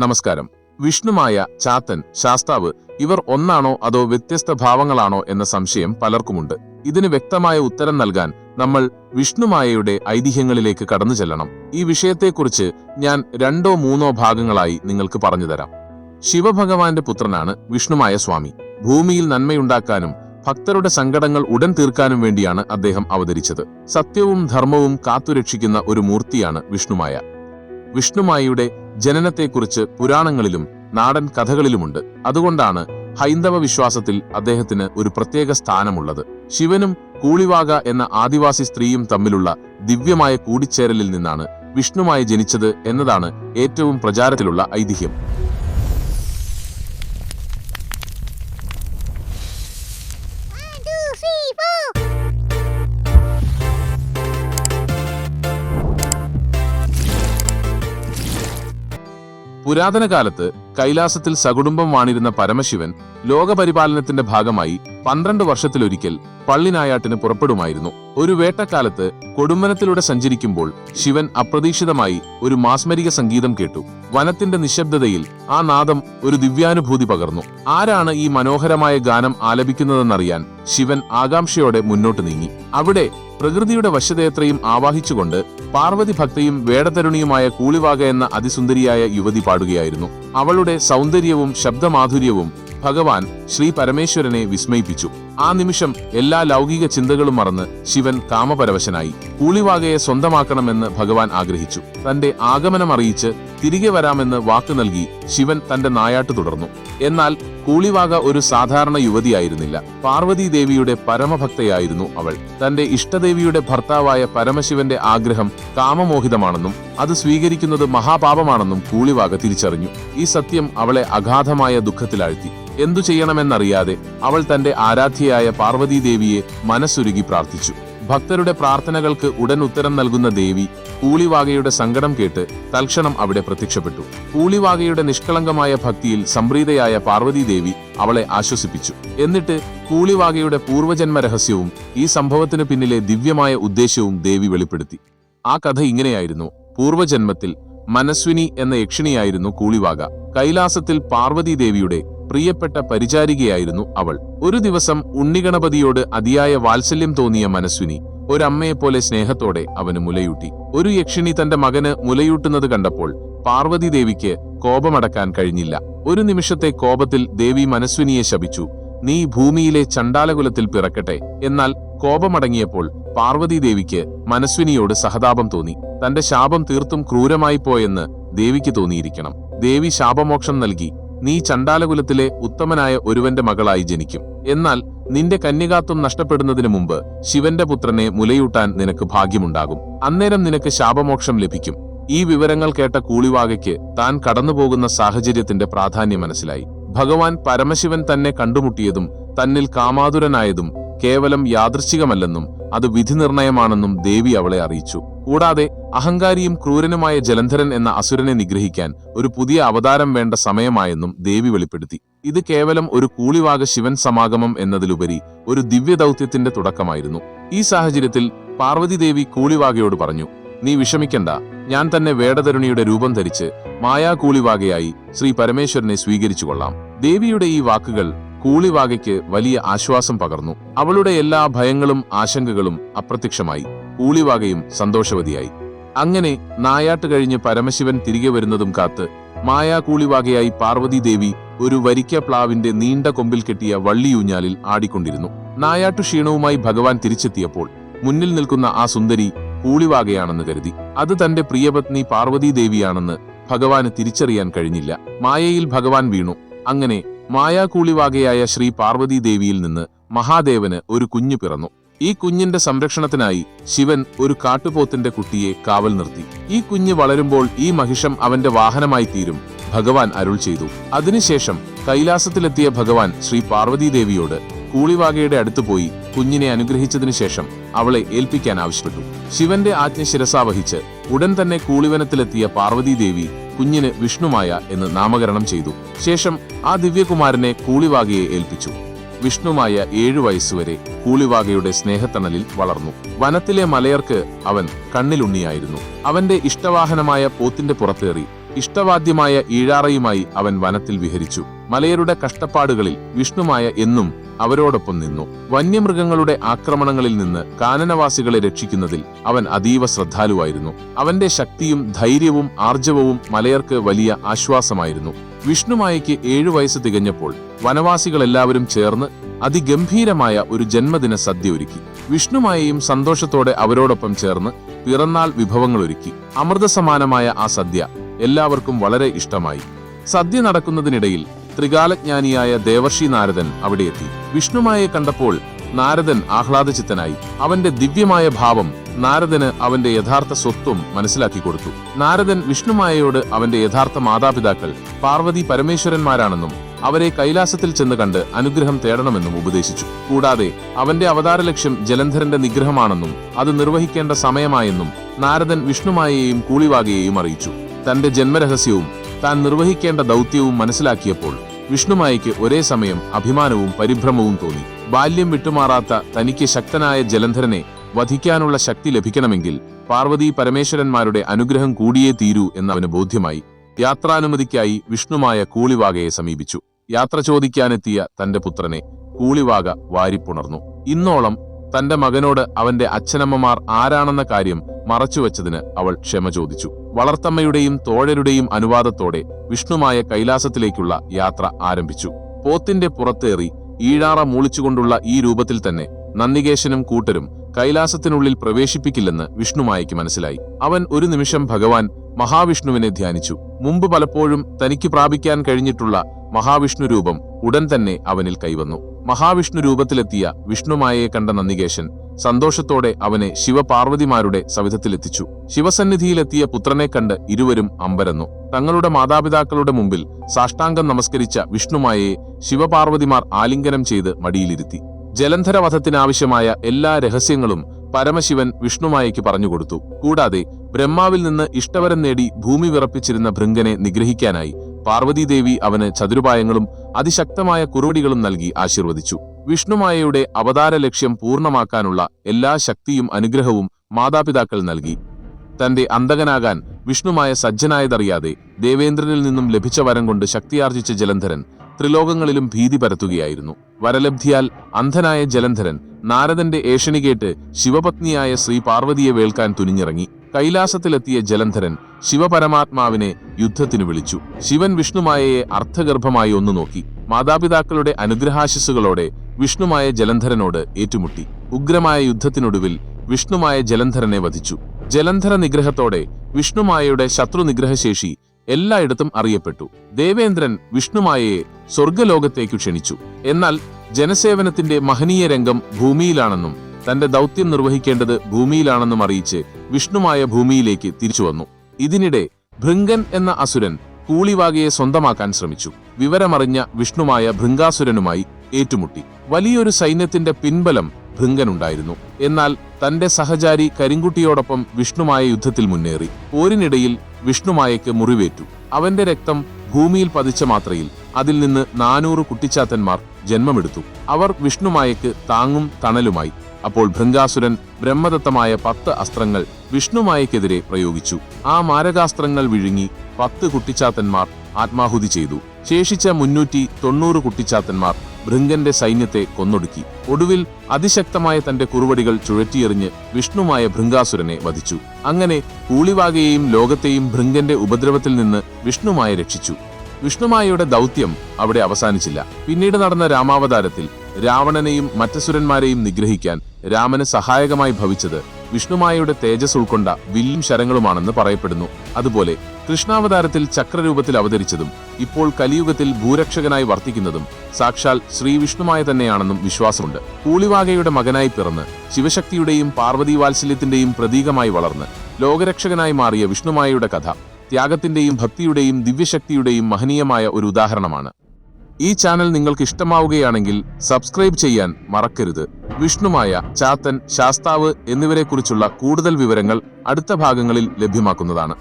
നമസ്കാരം. വിഷ്ണുമായ ചാത്തൻ ശാസ്താവ് ഇവർ ഒന്നാണോ അതോ വ്യത്യസ്ത ഭാവങ്ങളാണോ എന്ന സംശയം പലർക്കുമുണ്ട്. ഇതിന് വ്യക്തമായ ഉത്തരം നൽകാൻ നമ്മൾ വിഷ്ണുമായയുടെ ഐതിഹ്യങ്ങളിലേക്ക് കടന്നു ചെല്ലണം. ഈ വിഷയത്തെക്കുറിച്ച് ഞാൻ രണ്ടോ മൂന്നോ ഭാഗങ്ങളായി നിങ്ങൾക്ക് പറഞ്ഞുതരാം ശിവഭഗവാന്റെ പുത്രനാണ് വിഷ്ണുമായ സ്വാമി. ഭൂമിയിൽ നന്മയുണ്ടാക്കാനും ഭക്തരുടെ സങ്കടങ്ങൾ ഉടൻ തീർക്കാനും വേണ്ടിയാണ് അദ്ദേഹം അവതരിച്ചത്. സത്യവും ധർമ്മവും കാത്തുരക്ഷിക്കുന്ന ഒരു മൂർത്തിയാണ് വിഷ്ണുമായ. വിഷ്ണുമായയുടെ ജനനത്തെക്കുറിച്ച് പുരാണങ്ങളിലും നാടൻ കഥകളിലുമുണ്ട്. അതുകൊണ്ടാണ് ഹൈന്ദവ വിശ്വാസത്തിൽ അദ്ദേഹത്തിന് ഒരു പ്രത്യേക സ്ഥാനമുള്ളത്. ശിവനും കൂളിവാക എന്ന ആദിവാസി സ്ത്രീയും തമ്മിലുള്ള ദിവ്യമായ കൂടിച്ചേരലിൽ നിന്നാണ് വിഷ്ണുമായി ജനിച്ചത് എന്നതാണ് ഏറ്റവും പ്രചാരത്തിലുള്ള ഐതിഹ്യം. പുരാതന കാലത്ത് കൈലാസത്തിൽ സകുടുംബം വാണിരുന്ന പരമശിവൻ ലോകപരിപാലനത്തിന്റെ ഭാഗമായി പന്ത്രണ്ട് വർഷത്തിലൊരിക്കൽ പള്ളിനായാട്ടിന് പുറപ്പെടുമായിരുന്നു. ഒരു വേട്ടക്കാലത്ത് കൊടുമ്പനത്തിലൂടെ സഞ്ചരിക്കുമ്പോൾ ശിവൻ അപ്രതീക്ഷിതമായി ഒരു മാസ്മരിക സംഗീതം കേട്ടു. വനത്തിന്റെ നിശബ്ദതയിൽ ആ നാദം ഒരു ദിവ്യാനുഭൂതി പകർന്നു. ആരാണ് ഈ മനോഹരമായ ഗാനം ആലപിക്കുന്നതെന്നറിയാൻ ശിവൻ ആകാംക്ഷയോടെ മുന്നോട്ട് നീങ്ങി. അവിടെ പ്രകൃതിയുടെ വശ്യതയത്രയും ആവാഹിച്ചുകൊണ്ട് പാർവതി ഭക്തയും വേടതരുണിയുമായ കൂളിവാക എന്ന അതിസുന്ദരിയായ യുവതി പാടുകയായിരുന്നു. അവളുടെ സൗന്ദര്യവും ശബ്ദമാധുര്യവും ഭഗവാൻ ശ്രീ പരമേശ്വരനെ വിസ്മയിപ്പിച്ചു. ആ നിമിഷം എല്ലാ ലൗകിക ചിന്തകളും മറന്ന് ശിവൻ കാമപരവശനായി കൂളിവാകയെ സ്വന്തമാക്കണമെന്ന് ഭഗവാൻ ആഗ്രഹിച്ചു. തന്റെ ആഗമനം അറിയിച്ച് തിരികെ വരാമെന്ന് വാക്ക് നൽകി ശിവൻ തന്റെ നായാട്ട് തുടർന്നു. എന്നാൽ കൂളിവാക ഒരു സാധാരണ യുവതിയായിരുന്നില്ല. പാർവതി ദേവിയുടെ പരമഭക്തയായിരുന്നു അവൾ. തന്റെ ഇഷ്ടദേവിയുടെ ഭർത്താവായ പരമശിവന്റെ ആഗ്രഹം കാമമോഹിതമാണെന്നും അത് സ്വീകരിക്കുന്നത് മഹാപാപമാണെന്നും കൂളിവാക തിരിച്ചറിഞ്ഞു. ഈ സത്യം അവളെ അഗാധമായ ദുഃഖത്തിലാഴ്ത്തി. എന്തു ചെയ്യണമെന്നറിയാതെ അവൾ തന്റെ ആരാധ്യയായ പാർവതി ദേവിയെ മനസ്സുരുകി പ്രാർത്ഥിച്ചു. ഭക്തരുടെ പ്രാർത്ഥനകൾക്ക് ഉടൻ ഉത്തരം നൽകുന്ന ദേവി പൂളിവാകയുടെ സങ്കടം കേട്ട് തൽക്ഷണം അവിടെ പ്രത്യക്ഷപ്പെട്ടു. പൂളിവാകയുടെ നിഷ്കളങ്കമായ ഭക്തിയിൽ സംപ്രീതയായ പാർവതീദേവി അവളെ ആശ്വസിപ്പിച്ചു. എന്നിട്ട് പൂളിവാകയുടെ പൂർവജന്മ രഹസ്യവും ഈ സംഭവത്തിനു പിന്നിലെ ദിവ്യമായ ഉദ്ദേശ്യവും ദേവി വെളിപ്പെടുത്തി. ആ കഥ ഇങ്ങനെയായിരുന്നു. പൂർവജന്മത്തിൽ മനസ്വിനി എന്ന യക്ഷിണിയായിരുന്നു കൂളിവാക. കൈലാസത്തിൽ പാർവതി ദേവിയുടെ പ്രിയപ്പെട്ട പരിചാരികയായിരുന്നു അവൾ. ഒരു ദിവസം ഉണ്ണിഗണപതിയോട് അതിയായ വാത്സല്യം തോന്നിയ മനസ്വിനി ഒരമ്മയെപ്പോലെ സ്നേഹത്തോടെ അവന് മുലയൂട്ടി. ഒരു യക്ഷിണി തന്റെ മകന് മുലയൂട്ടുന്നത് കണ്ടപ്പോൾ പാർവതി ദേവിക്ക് കോപമടക്കാൻ കഴിഞ്ഞില്ല. ഒരു നിമിഷത്തെ കോപത്തിൽ ദേവി മനസ്വിനിയെ ശപിച്ചു. നീ ഭൂമിയിലെ ചണ്ടാലകുലത്തിൽ പിറക്കട്ടെ എന്നാൽ കോപമടങ്ങിയപ്പോൾ പാർവതി ദേവിക്ക് മനസ്വിനിയോട് സഹതാപം തോന്നി. തന്റെ ശാപം തീർത്തും ക്രൂരമായി പോയെന്ന് ദേവിക്ക് തോന്നിയിരിക്കണം. ദേവി ശാപമോക്ഷം നൽകി. നീ ചണ്ടാലകുലത്തിലെ ഉത്തമനായ ഒരുവന്റെ മകളായി ജനിക്കും. എന്നാൽ നിന്റെ കന്യകാത്വം നഷ്ടപ്പെടുന്നതിന് മുമ്പ് ശിവന്റെ പുത്രനെ മുലയൂട്ടാൻ നിനക്ക് ഭാഗ്യമുണ്ടാകും. അന്നേരം നിനക്ക് ശാപമോക്ഷം ലഭിക്കും. ഈ വിവരങ്ങൾ കേട്ട കൂളിവാകയ്ക്ക് താൻ കടന്നുപോകുന്ന സാഹചര്യത്തിന്റെ പ്രാധാന്യം മനസ്സിലായി. ഭഗവാൻ പരമശിവൻ തന്നെ കണ്ടുമുട്ടിയതും തന്നിൽ കാമാതുരനായതും കേവലം യാദൃശ്ചികമല്ലെന്നും അത് വിധി നിർണയമാണെന്നും ദേവി അവളെ അറിയിച്ചു. കൂടാതെ അഹങ്കാരിയും ക്രൂരനുമായ ജലന്ധരൻ എന്ന അസുരനെ നിഗ്രഹിക്കാൻ ഒരു പുതിയ അവതാരം വേണ്ട സമയമായെന്നും ദേവി വെളിപ്പെടുത്തി. ഇത് കേവലം ഒരു കൂളിവാക ശിവൻ സമാഗമം എന്നതിലുപരി ഒരു ദിവ്യദൗത്യത്തിന്റെ തുടക്കമായിരുന്നു. ഈ സാഹചര്യത്തിൽ പാർവതി ദേവി കൂളിവാകയോട് പറഞ്ഞു നീ വിഷമിക്കണ്ട. ഞാൻ തന്നെ വേടതരുണിയുടെ രൂപം ധരിച്ച് മായാ കൂളിവാകയായി ശ്രീ പരമേശ്വരനെ സ്വീകരിച്ചു കൊള്ളാം ദേവിയുടെ ഈ വാക്കുകൾ കൂളിവാകയ്ക്ക് വലിയ ആശ്വാസം പകർന്നു. അവളുടെ എല്ലാ ഭയങ്ങളും ആശങ്കകളും അപ്രത്യക്ഷമായി. കൂളിവാകയും സന്തോഷവതിയായി. അങ്ങനെ നായാട്ട് കഴിഞ്ഞ് പരമശിവൻ തിരികെ വരുന്നതും കാത്ത് മായാ കൂളിവാകയായി പാർവതി ദേവി ഒരു വരിക്ക പ്ലാവിന്റെ നീണ്ട കൊമ്പിൽ കെട്ടിയ വള്ളിയൂഞ്ഞാലിൽ ആടിക്കൊണ്ടിരുന്നു. നായാട്ടു ക്ഷീണവുമായി ഭഗവാൻ തിരിച്ചെത്തിയപ്പോൾ മുന്നിൽ നിൽക്കുന്ന ആ സുന്ദരി കൂളിവാകയാണെന്ന് കരുതി. അത് തന്റെ പ്രിയപത്നി പാർവതി ദേവിയാണെന്ന് ഭഗവാന് തിരിച്ചറിയാൻ കഴിഞ്ഞില്ല. മായയിൽ ഭഗവാൻ വീണു. അങ്ങനെ മായാകൂളിവാകയായ ശ്രീ പാർവതി ദേവിയിൽ നിന്ന് മഹാദേവന് ഒരു കുഞ്ഞു പിറന്നു. ഈ കുഞ്ഞിന്റെ സംരക്ഷണത്തിനായി ശിവൻ ഒരു കാട്ടുപോത്തിന്റെ കുട്ടിയെ കാവൽ നിർത്തി. ഈ കുഞ്ഞ് വളരുമ്പോൾ ഈ മഹിഷം അവന്റെ വാഹനമായി തീരും ഭഗവാൻ അരുൾ ചെയ്തു. അതിനുശേഷം കൈലാസത്തിലെത്തിയ ഭഗവാൻ ശ്രീ പാർവതി ദേവിയോട് കൂളിവാകയുടെ അടുത്തു പോയി കുഞ്ഞിനെ അനുഗ്രഹിച്ചതിനു ശേഷം അവളെ ഏൽപ്പിക്കാൻ ആവശ്യപ്പെട്ടു. ശിവന്റെ ആജ്ഞ ശിരസാവഹിച്ച് ഉടൻ തന്നെ കൂളിവനത്തിലെത്തിയ പാർവതി ദേവി കുഞ്ഞിന് വിഷ്ണുമായ എന്ന് നാമകരണം ചെയ്തു. ശേഷം ആ ദിവ്യകുമാരനെ കൂളിവാകയെ ഏൽപ്പിച്ചു. വിഷ്ണുമായ ഏഴു വയസ്സുവരെ കൂളിവാകയുടെ സ്നേഹത്തണലിൽ വളർന്നു. വനത്തിലെ മലയർക്ക് അവൻ കണ്ണിലുണ്ണിയായിരുന്നു. അവന്റെ ഇഷ്ടവാഹനമായ പോത്തിന്റെ പുറത്തേറി ഇഷ്ടവാദ്യമായ ഈഴാറയുമായി അവൻ വനത്തിൽ വിഹരിച്ചു. മലയരുടെ കഷ്ടപ്പാടുകളിൽ വിഷ്ണുമായ എന്നും അവരോടൊപ്പം നിന്നു. വന്യമൃഗങ്ങളുടെ ആക്രമണങ്ങളിൽ നിന്ന് കാനനവാസികളെ രക്ഷിക്കുന്നതിൽ അവൻ അതീവ ശ്രദ്ധാലുവായിരുന്നു. അവന്റെ ശക്തിയും ധൈര്യവും ആർജവവും മലയർക്ക് വലിയ ആശ്വാസമായിരുന്നു. വിഷ്ണുമായയ്ക്ക് ഏഴു വയസ്സ് തികഞ്ഞപ്പോൾ വനവാസികളെല്ലാവരും ചേർന്ന് അതിഗംഭീരമായ ഒരു ജന്മദിന സദ്യ ഒരുക്കി. വിഷ്ണുമായയും സന്തോഷത്തോടെ അവരോടൊപ്പം ചേർന്ന് പിറന്നാൾ വിഭവങ്ങൾ ഒരുക്കി. അമൃതസമാനമായ ആ സദ്യ എല്ലാവർക്കും വളരെ ഇഷ്ടമായി. സദ്യ നടക്കുന്നതിനിടയിൽ ത്രികാലജ്ഞാനിയായ ദേവർഷി നാരദൻ അവിടെ എത്തി. വിഷ്ണുമായെ കണ്ടപ്പോൾ നാരദൻ ആഹ്ലാദചിത്തനായി. അവന്റെ ദിവ്യമായ ഭാവം നാരദന് അവന്റെ യഥാർത്ഥ സ്വത്വം മനസ്സിലാക്കി കൊടുത്തു. നാരദൻ വിഷ്ണുമായയോട് അവന്റെ യഥാർത്ഥ മാതാപിതാക്കൾ പാർവതി പരമേശ്വരന്മാരാണെന്നും അവരെ കൈലാസത്തിൽ ചെന്ന് കണ്ട് അനുഗ്രഹം തേടണമെന്നും ഉപദേശിച്ചു. കൂടാതെ അവന്റെ അവതാര ലക്ഷ്യം ജലന്ധരന്റെ നിഗ്രഹമാണെന്നും അത് നിർവഹിക്കേണ്ട സമയമായെന്നും നാരദൻ വിഷ്ണുമായയെയും കൂളിവാകയെയും അറിയിച്ചു. തന്റെ ജന്മരഹസ്യവും താൻ നിർവഹിക്കേണ്ട ദൗത്യവും മനസ്സിലാക്കിയപ്പോൾ വിഷ്ണുമായിക്ക് ഒരേ സമയം അഭിമാനവും പരിഭ്രമവും തോന്നി. ബാല്യം വിട്ടുമാറാത്ത തനിക്ക് ശക്തനായ ജലന്ധരനെ വധിക്കാനുള്ള ശക്തി ലഭിക്കണമെങ്കിൽ പാർവതി പരമേശ്വരന്മാരുടെ അനുഗ്രഹം കൂടിയേ തീരൂ എന്നവന് ബോധ്യമായി യാത്രാനുമതിക്കായി വിഷ്ണുമായ കൂളിവാകയെ സമീപിച്ചു. യാത്ര ചോദിക്കാനെത്തിയ തന്റെ പുത്രനെ കൂളിവാക വാരിപ്പുണർന്നു. ഇന്നോളം തന്റെ മകനോട് അവന്റെ അച്ഛനമ്മമാർ ആരാണെന്ന കാര്യം മറച്ചുവെച്ചതിന് അവൾ ക്ഷമ ചോദിച്ചു. വളർത്തമ്മയുടെയും തോഴരുടെയും അനുവാദത്തോടെ വിഷ്ണുമായ കൈലാസത്തിലേക്കുള്ള യാത്ര ആരംഭിച്ചു. പോത്തിന്റെ പുറത്തേറി ഈഴാറ മൂളിച്ചുകൊണ്ടുള്ള ഈ രൂപത്തിൽ തന്നെ നന്ദികേശനും കൂട്ടരും കൈലാസത്തിനുള്ളിൽ പ്രവേശിപ്പിക്കില്ലെന്ന് വിഷ്ണുമായയ്ക്ക് മനസ്സിലായി. അവൻ ഒരു നിമിഷം ഭഗവാൻ മഹാവിഷ്ണുവിനെ ധ്യാനിച്ചു. മുമ്പ് പലപ്പോഴും തനിക്ക് പ്രാപിക്കാൻ കഴിഞ്ഞിട്ടുള്ള മഹാവിഷ്ണു രൂപം ഉടൻ തന്നെ അവനിൽ കൈവന്നു. മഹാവിഷ്ണു രൂപത്തിലെത്തിയ വിഷ്ണുമായയെ കണ്ട നന്ദികേശൻ സന്തോഷത്തോടെ അവനെ ശിവപാർവതിമാരുടെ സവിധത്തിലെത്തിച്ചു. ശിവസന്നിധിയിലെത്തിയ പുത്രനെ കണ്ട് ഇരുവരും അമ്പരന്നു. തങ്ങളുടെ മാതാപിതാക്കളുടെ മുമ്പിൽ സാഷ്ടാംഗം നമസ്കരിച്ച വിഷ്ണുമായയെ ശിവപാർവതിമാർ ആലിംഗനം ചെയ്ത് മടിയിലിരുത്തി. ജലന്ധരവധത്തിനാവശ്യമായ എല്ലാ രഹസ്യങ്ങളും പരമശിവൻ വിഷ്ണുമായയ്ക്ക് പറഞ്ഞുകൊടുത്തു. കൂടാതെ ബ്രഹ്മാവിൽ നിന്ന് ഇഷ്ടവരം നേടി ഭൂമി വിറപ്പിച്ചിരുന്ന ഭൃങ്കനെ നിഗ്രഹിക്കാനായി പാർവതീദേവി അവന് ചതുരുപായങ്ങളും അതിശക്തമായ കുറുവടികളും നൽകി ആശീർവദിച്ചു. വിഷ്ണുമായയുടെ അവതാര ലക്ഷ്യം പൂർണമാക്കാനുള്ള എല്ലാ ശക്തിയും അനുഗ്രഹവും മാതാപിതാക്കൾ നൽകി. തന്റെ അന്തകനാകാൻ വിഷ്ണുമായ സജ്ജനായതറിയാതെ ദേവേന്ദ്രനിൽ നിന്നും ലഭിച്ച വരം കൊണ്ട് ശക്തിയാർജിച്ച ജലന്ധരൻ ത്രിലോകങ്ങളിലും ഭീതി പരത്തുകയായിരുന്നു. വരലബ്ധിയാൽ അന്ധനായ ജലന്ധരൻ നാരദന്റെ ഏഷണി കേട്ട് ശിവപത്നിയായ ശ്രീ പാർവതിയെ വേൾക്കാൻ തുനിഞ്ഞിറങ്ങി. കൈലാസത്തിലെത്തിയ ജലന്ധരൻ ശിവപരമാത്മാവിനെ യുദ്ധത്തിന് വിളിച്ചു. ശിവൻ വിഷ്ണുമായയെ അർത്ഥഗർഭമായി ഒന്നു നോക്കി. മാതാപിതാക്കളുടെ അനുഗ്രഹാശിസുകളോടെ വിഷ്ണുമായ ജലന്ധരനോട് ഏറ്റുമുട്ടി. ഉഗ്രമായ യുദ്ധത്തിനൊടുവിൽ വിഷ്ണുമായ ജലന്ധരനെ വധിച്ചു. ജലന്ധര നിഗ്രഹത്തോടെ വിഷ്ണുമായയുടെ ശത്രു നിഗ്രഹശേഷി എല്ലായിടത്തും അറിയപ്പെട്ടു. ദേവേന്ദ്രൻ വിഷ്ണുമായയെ സ്വർഗലോകത്തേക്കു ക്ഷണിച്ചു. എന്നാൽ ജനസേവനത്തിന്റെ മഹനീയ രംഗം ഭൂമിയിലാണെന്നും തന്റെ ദൗത്യം നിർവഹിക്കേണ്ടത് ഭൂമിയിലാണെന്നും അറിയിച്ച് വിഷ്ണുമായ ഭൂമിയിലേക്ക് തിരിച്ചുവന്നു ഇതിനിടെ ഭൃംഗൻ എന്ന അസുരൻ കൂളിവാകയെ സ്വന്തമാക്കാൻ ശ്രമിച്ചു. വിവരമറിഞ്ഞ വിഷ്ണുമായ ഭൃംഗാസുരനുമായി ഏറ്റുമുട്ടി. വലിയൊരു സൈന്യത്തിന്റെ പിൻബലം ഭൃങ്കനുണ്ടായിരുന്നു എന്നാൽ തന്റെ സഹചാരി കരിങ്കുട്ടിയോടൊപ്പം വിഷ്ണുമായ യുദ്ധത്തിൽ മുന്നേറി. പോരിനിടയിൽ വിഷ്ണുമായയ്ക്ക് മുറിവേറ്റു. അവന്റെ രക്തം ഭൂമിയിൽ പതിച്ച മാത്രയിൽ അതിൽ നിന്ന് നാനൂറ് കുട്ടിച്ചാത്തന്മാർ ജന്മമെടുത്തു. അവർ വിഷ്ണുമായയ്ക്ക് താങ്ങും തണലുമായി. അപ്പോൾ ഭൃങ്കാസുരൻ ബ്രഹ്മദത്തമായ പത്ത് അസ്ത്രങ്ങൾ വിഷ്ണുമായയ്ക്കെതിരെ പ്രയോഗിച്ചു. ആ മാരകാസ്ത്രങ്ങൾ വിഴുങ്ങി പത്ത് കുട്ടിച്ചാത്തന്മാർ ആത്മാഹുതി ചെയ്തു. ശേഷിച്ച മുന്നൂറ്റി തൊണ്ണൂറ് കുട്ടിച്ചാത്തന്മാർ ഭൃങ്കന്റെ സൈന്യത്തെ കൊന്നൊടുക്കി. ഒടുവിൽ അതിശക്തമായ തന്റെ കുറുവടികൾ ചുഴറ്റിയെറിഞ്ഞ് വിഷ്ണുമായ ഭൃങ്കാസുരനെ വധിച്ചു. അങ്ങനെ കൂളിവാകയെയും ലോകത്തെയും ഭൃംഗന്റെ ഉപദ്രവത്തിൽ നിന്ന് വിഷ്ണുമായ രക്ഷിച്ചു. വിഷ്ണുമായയുടെ ദൗത്യം അവിടെ അവസാനിച്ചില്ല. പിന്നീട് നടന്ന രാമാവതാരത്തിൽ രാവണനെയും മറ്റസുരന്മാരെയും നിഗ്രഹിക്കാൻ രാമന് സഹായകമായി ഭവിച്ചത് വിഷ്ണുമായയുടെ തേജസ് ഉൾക്കൊണ്ട വില്ലും ശരങ്ങളുമാണെന്ന് പറയപ്പെടുന്നു. അതുപോലെ കൃഷ്ണാവതാരത്തിൽ ചക്രരൂപത്തിൽ അവതരിച്ചതും ഇപ്പോൾ കലിയുഗത്തിൽ ഭൂരക്ഷകനായി വർത്തിക്കുന്നതും സാക്ഷാൽ ശ്രീ വിഷ്ണുമായ തന്നെയാണെന്നും വിശ്വാസമുണ്ട്. കൂളിവാകയുടെ മകനായി പിറന്ന് ശിവശക്തിയുടെയും പാർവതി വാത്സല്യത്തിന്റെയും പ്രതീകമായി വളർന്ന് ലോകരക്ഷകനായി മാറിയ വിഷ്ണുമായയുടെ കഥ ത്യാഗത്തിന്റെയും ഭക്തിയുടെയും ദിവ്യശക്തിയുടെയും മഹനീയമായ ഒരു ഉദാഹരണമാണ്. ഈ ചാനൽ നിങ്ങൾക്ക് ഇഷ്ടമാവുകയാണെങ്കിൽ സബ്സ്ക്രൈബ് ചെയ്യാൻ മറക്കരുത്. വിഷ്ണുമായ ചാത്തൻ ശാസ്താവ് എന്നിവരെക്കുറിച്ചുള്ള കൂടുതൽ വിവരങ്ങൾ അടുത്ത ഭാഗങ്ങളിൽ ലഭ്യമാക്കുന്നതാണ്.